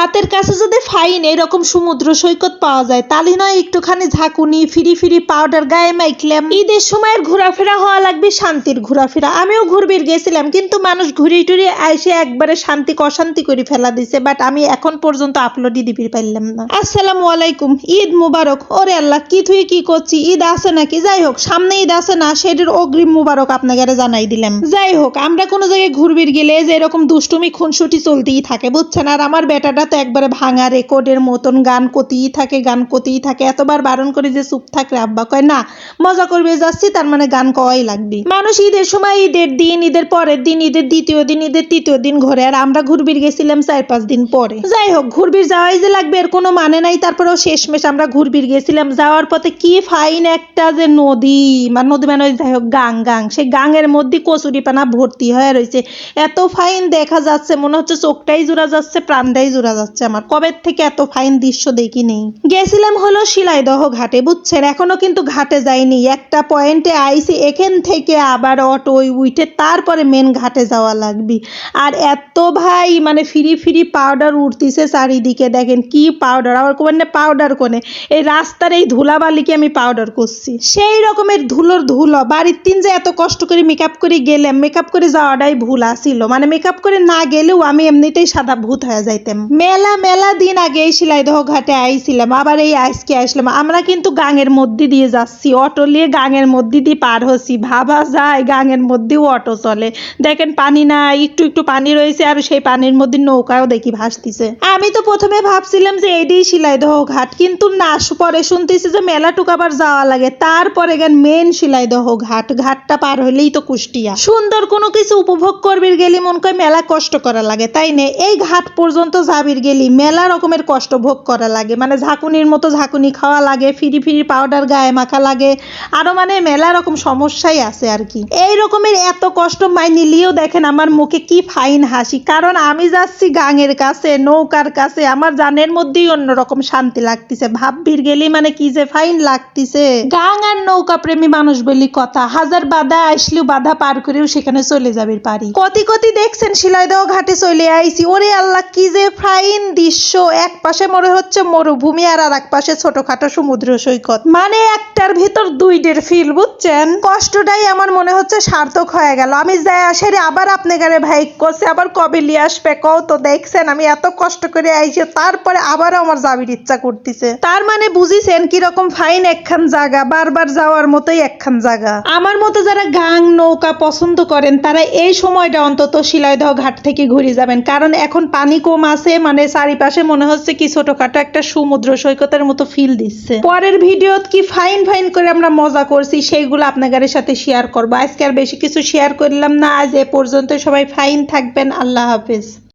হাতের কাছে যদি ফাইন, এরকম সমুদ্র সৈকত পাওয়া যায়, তাহলে নয় একটুখানি ঝাঁকুনি, ফিরি ফিরি পাউডার গায়ে মাইখলাম ঈদের সময়ের ঘোরাফেরা হওয়া লাগবে শান্তির ঘোরাফেরা। আমিও ঘুরবির গেছিলাম, কিন্তু মানুষ ঘুরি টুরি আইসে একবারে শান্তি অশান্তি করে ফেলা দিছে বাট আমি এখন পর্যন্ত আপলোডই দিবি পারলাম না। আসসালামু আলাইকুম, ঈদ মুবারক। ওরে আল্লাহ, কি তুই কি করছি? ঈদ আছে নাকি? যাই হোক, সামনে ঈদ আছে না সেটির অগ্রিম মুবারক আপনাকে জানাই দিলাম। যাই হোক, আমরা কোনো জায়গায় ঘুরবির গেলে যে এরকম দুষ্টুমি, খুনসুটি চলতেই থাকে, বুঝছেন? আর আমার বেটাটা তো একবারে ভাঙা রেকর্ডের মতন গান কতেই থাকে, গান কতেই থাকে। এতবার বারণ করে যে চুপ থাকলে আব্বা কয়, না, মজা করবে, যাচ্ছি, তার মানে গান কওয়াই লাগবে। মানুষ ঈদের সময়, ঈদের দিন, ঈদের পরের দিন, ঈদের দ্বিতীয় দিন, ঈদের তৃতীয় দিন ঘরে, আর আমরা ঘুরবির গেছিলাম চার পাঁচ দিন পরে। যাই হোক, ঘুরবির যাওয়াই যে লাগবে, এর কোনো মানে নাই, তারপরেও শেষমেশ আমরা ঘুরবির গেছিলাম। যাওয়ার পথে কি ফাইন একটা যে নদী মানে নদী মানে যাই হোক, গাং গাং, সেই গাঙের মধ্যে কচুরি পানা ভর্তি হয়ে রয়েছে এত ফাইন দেখা যাচ্ছে, মনে হচ্ছে চোখটাই জোড়া যাচ্ছে, প্রাণটাই জোড়া যাচ্ছে আমার। কবে থেকে এত ফাইন দৃশ্য দেখি নেই। গেছিলাম হলো শিলাইদহ ঘাটে, বুঝছেন? এখনও কিন্তু ঘাটে যাইনি। একটা পয়েন্টে আইসি এখান থেকে আবার অটো ওই উইটে, তারপরে মেন ঘাটে যাওয়া লাগবে। আর এত ভাই মানে ফিরি ফিরি পাউডার উঠতিছে চারিদিকে, দেখেন কি পাউডার আবার কোনে পাউডার কোনে? এই রাস্তার এই ধুলাবালিকে আমি পাউডার করছি। সেই রকমের ধুলোর ধুলো, বাড়ির তিন যে এত কষ্ট করে মেকআপ করে গেলাম মেকআপ করে যাওয়াটাই ভুল আসিল মানে মেকআপ করে না গেলেও আমি এমনিতেই সাদা ভূত হয়ে যাইতাম। মেলা মেলা দিন আগে এই শিলাইদহ ঘাটে আইছিলাম, আবার এই আইসকে আসলাম। আমরা কিন্তু গাঙের মধ্যে দিয়ে যাচ্ছি, অটো নিয়ে গাঙের মধ্যে দিয়ে পার হচ্ছি। ভাবা যায় গাঙের মধ্যেও অটো চলে। দেখেন পানি না একটু একটু পানি রয়েছে, আর সেই পানির মধ্যে নৌকাও দেখি ভাসতিছে। আমি তো প্রথমে ভাবছিলাম যে এটাই শিলাইদহ ঘাট কিন্তু না, পরে শুনতেছি যে মেলাটুক আবার যাওয়া লাগে। তারপরে গেন মেন শিলাইদহ ঘাট ঘাটটা পার হলেই তো কুষ্টিয়া। সুন্দর কোনো কিছু উপভোগ করবির গেলে মন কয় মেলা কষ্ট করা লাগে, তাই নে? এই ঘাট পর্যন্ত যাবির গেলি, মেলা রকমের কষ্ট ভোগ করা লাগে। মানে ঝাঁকুনির মতো ঝাঁকুনি খাওয়া লাগে, ফিরি ফিরি পাউডার গায়ে মাখা লাগে। আরও মানে মেলা রকম সমস্যাই আছে আর কি। এই রকমের এত কষ্ট মাই নিলেও দেখেন আমার মুখে কি ফাইন হাসি। কারণ আমি যাচ্ছি গাঙের কাছে, নৌকার কাছে, আমার জানের মধ্যেই অন্যরকম শান্তি লাগতেছে। ভাববির গেলি মানে কি যে ফাইন লাগতেছে। গাং আর নৌকা প্রেমী মানুষ বলি কথা। হাজার বাধা আসলেও বাধা পার করেও সেখানে চলে যাবে পারি। কতি কতি দেখছেন, শিলাইদহ ঘাটে চলে আইছি। ওরে আল্লাহ, কি যে ফাইন দৃশ্য, এক পাশে মনে হচ্ছে মরুভূমি আর আর এক পাশে ছোটখাটো সমুদ্র সৈকত। মানে একটার ভিতর দুইটের ফিল বুঝছেন? কষ্টটাই আমার মনে হচ্ছে সার্থক হয়ে গেল। আমি যাই আসে আবার আপনাকে ভাই করছে, আবার কবে লিয়ে আসবে? কও তো, দেখছেন, আমি এত কষ্ট করে আইছি তারপরে আবারও আমার যাবির ইচ্ছা করতেছে। তার মানে বুঝিছেন কীরকম ফাইন একখান জায়গা, বারবার যাওয়ার মতোই একখান জায়গা। আমার মতো যারা গাং নৌকা পছন্দ করেন, তারা এই সময়টা অন্তত শিলাইদহ ঘাট থেকে ঘুরে যাবেন। কারণ এখন পানি কম আছে মানে চারিপাশে মনে হচ্ছে কি ছোটখাটো একটা সমুদ্র সৈকতের মতো ফিল দিচ্ছে। পরের ভিডিও কি ফাইন ফাইন করে আমরা মজা করছি, সেইগুলো আপনাদের সাথে শেয়ার করব। আজকে আর বেশি কিছু শেয়ার করলাম না, আজ এ পর্যন্ত সবাই ফাইন থাকবেন, আল্লাহ হাফেজ।